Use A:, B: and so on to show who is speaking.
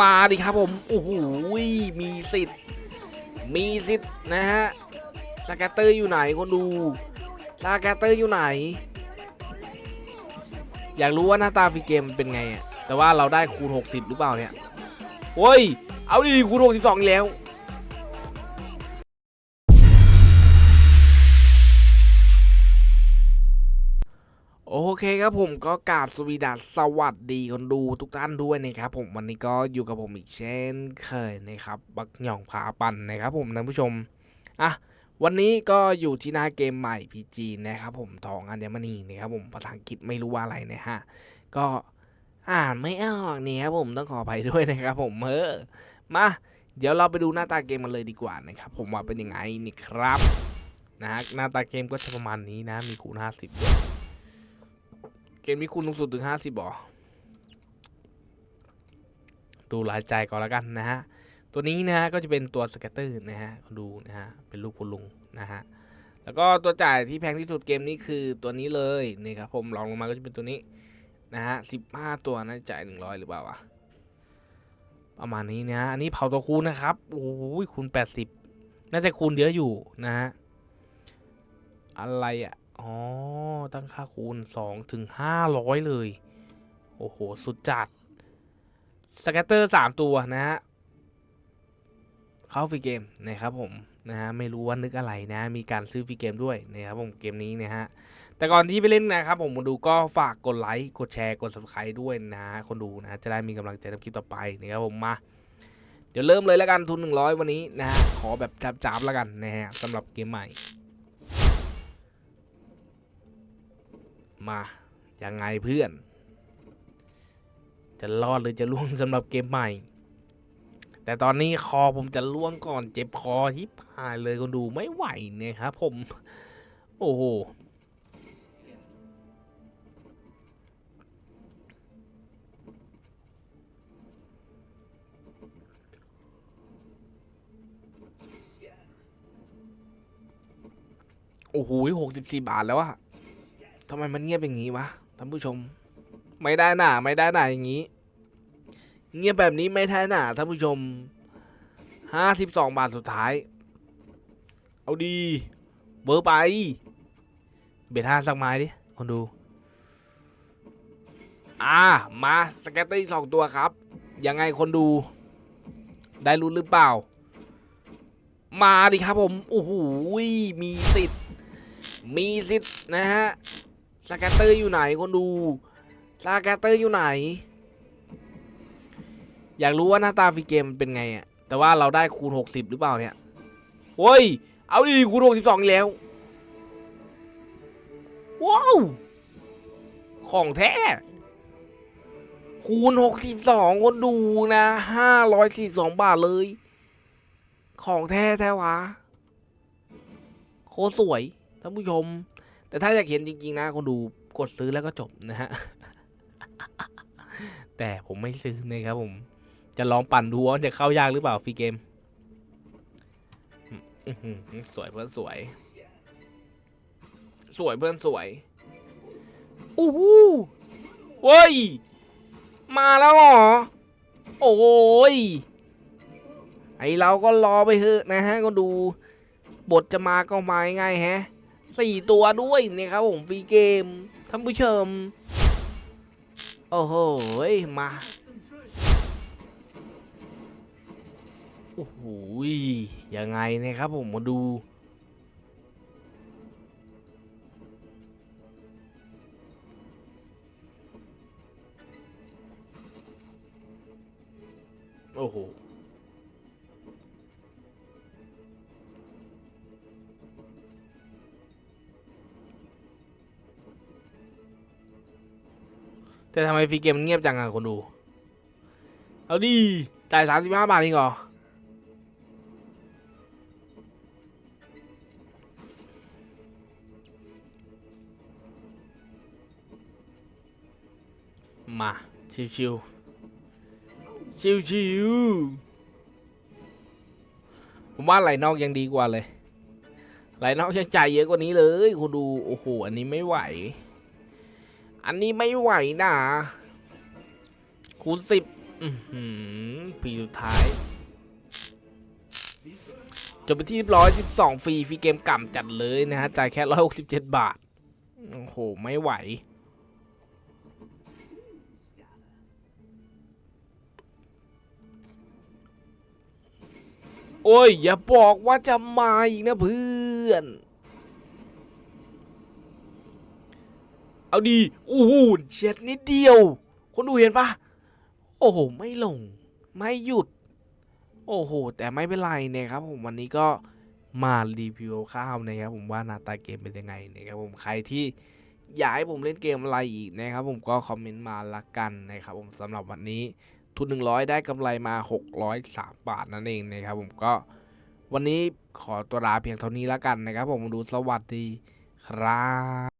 A: มาดิครับผม โอ้โหมีสิทธิ์ มีสิทธิ์นะฮะสแกตเตอร์อยู่ไหนคนดูสแกตเตอร์อยู่ไหน อยากรู้ว่าหน้าตาฟีเกมมันเป็นไงอะแต่ว่าเราได้คูณ 60 หรือเปล่าเนี่ยโอ้ย เอาดิคูณ62อีกแล้ว โอเคครับผมก็กราบสวีดัสสวัสดีคนดูทุกท่านด้วยนะครับผมวันนี้ก็อยู่กับผมอีกเช่นเคยนะครับ บักหย่องพาปันนะครับผมท่านผู้ชมอะวันนี้ก็อยู่ที่หน้าเกมใหม่ PG นะครับผมทองอัญมณีนะครับผมภาษาอังกฤษไม่รู้ว่าอะไรนะฮะก็อ่านไม่ออกเนี่ยครับผมต้องขออภัยด้วยนะครับผมเออมาเดี๋ยวเราไปดูหน้าตาเกมมันเลยดีกว่านะครับผมว่าเป็นยังไงนี่ครับนะฮะหน้าตาเกมก็จะประมาณนี้นะมีคูณ50ด้วย มนี้คุณสูงสุดถึงห้าสิบหรอดูรายใจก่อนแล้วกันนะฮะ ตัวนี้นะฮะก็จะเป็นตัวสเกตเตอร์นะฮะดูนะฮะเป็นรูปคุณลุงนะฮะแล้วก็ตัวจ่ายที่แพงที่สุดเกมนี้คือตัวนี้เลยนี่ครับผมลองลงมาก็จะเป็นตัวนี้นะฮะสิบห้าตัวนะจ่ายหนึ่งร้อยหรือเปล่าวะประมาณนี้นะฮะอันนี้เผาตัวคูณนะครับโอ้โหคูณแปดสิบน่าจะคูณเยอะอยู่นะฮะอะไรอะ อ๋อ ตั้งค่าคูณ2ถึง500 เลย โอ้โห สุดจัดสแกตเตอร์3ตัวนะฮะเข้าฟรีเกมนะครับผมนะฮะไม่รู้ว่านึกอะไรนะ มีการซื้อฟรีเกมด้วยนะครับผมเกมนี้นะฮะแต่ก่อนที่ไปเล่นนะครับผมมาดูก็ฝากกดไลค์กดแชร์กด subscribe ด้วยนะคนดูนะจะได้มีกำลังใจทำคลิปต่อไปนะครับผมมาเดี๋ยวเริ่มเลยแล้วกันทุน 100 วันนี้นะฮะขอแบบจับๆแล้วกันนะฮะสำหรับเกมใหม่ มา ยังไงเพื่อน จะรอดหรือจะล่วงสำหรับเกมใหม่ แต่ตอนนี้คอผมจะล่วงก่อนเจ็บคอฮิปหายเลยคนดูไม่ไหวเนี่ยครับผม โอ้โหโอ้โหหกสิบสี่บาทแล้วอะ ทำไมมันเงียบอย่างนี้วะท่านผู้ชม ไม่ได้หน่าไม่ได้หน่าอย่างนี้ เงียบแบบนี้ไม่ได้หน่าท่านผู้ชมห้าสิบสองบาทสุดท้าย เอาดี เบอร์ไป เบ็ดห้าสักไม้ดิคนดู อ่า มาสเก็ตตอร์สองตัวครับ ยังไงคนดู ได้รู้นหรือเปล่า มาดิครับผมโอ้โหมีสิทธิ์มีสิทธิ์นะฮะ สแกตเตอร์อยู่ไหนคนดูสแกตเตอร์อยู่ไหน อยากรู้ว่าหน้าตาฟรีเกมมันเป็นไงอะแต่ว่าเราได้คูณ 60 หรือเปล่าเนี่ยโอ้ย เอาดิคูณ 62อีกแล้ว ว้าว ของแท้ คูณ 62 คนดูนะ 542 บาทเลย ของแท้แท้วะ โคสวยท่านผู้ชม แต่ถ้าอยากเห็นจริง ๆ นะคนดูกดซื้อแล้วก็จบนะฮะ แต่ผมไม่ซื้อนะครับผม จะลองปั่นดูว่าจะเข้ายากหรือเปล่าฟรีเกม สวยเพื่อนสวย สวยเพื่อนสวยอู้หูเว้ย มาแล้วหรอ โอ้ย ไอเราก็รอไปเถอะนะฮะ ก็ดู บทจะมาก็มาง่ายแฮะ สี่ตัวด้วยนี่ยครับผมฟรีเกมท่านผู้ชม โอ้โหมา โอ้โหยังไงนะครับผมมาดูโอ้โห แต่ทำไมฟรีเกมมันเงียบจังอะคนดู เอาดีจ่ายสามสิบห้าบาทเองเหรอ มา ชิวชิวชิวชิวๆผมว่าไหลนอกยังดีกว่าเลยไหลนอกยังจ่ายเยอะกว่านี้เลยคุณดู โอ้โห อันนี้ไม่ไหว อันนี้ไม่ไหวนะคูณสิบปีสุดท้ายจบไปที่เรียสิบร้อย12ฟรีฟรีเกมก่ำจัดเลยนะฮะ จ่ายแค่167บาท โอ้โห ไม่ไหว โอ้ย อย่าบอกว่าจะมาอีกนะเพื่อน เอาดีอู้หูเฉียดนิดเดียว คนดูเห็นปะโอ้โห ไม่ลง ไม่หยุด โอ้โห แต่ไม่เป็นไรนะครับผมวันนี้ก็มารีวิวข้าวนะครับผมว่าหน้าตาเกมเป็นยังไงนะครับผมใครที่อยากให้ผมเล่นเกมอะไรอีกนะครับผมก็คอมเมนต์มาละกันนะครับผมสำหรับวันนี้ทุน 100 ได้กำไรมา 603 บาทนั่นเองนะครับผมก็วันนี้ขอตัวลาเพียงเท่านี้ละกันนะครับผมดูสวัสดีครับ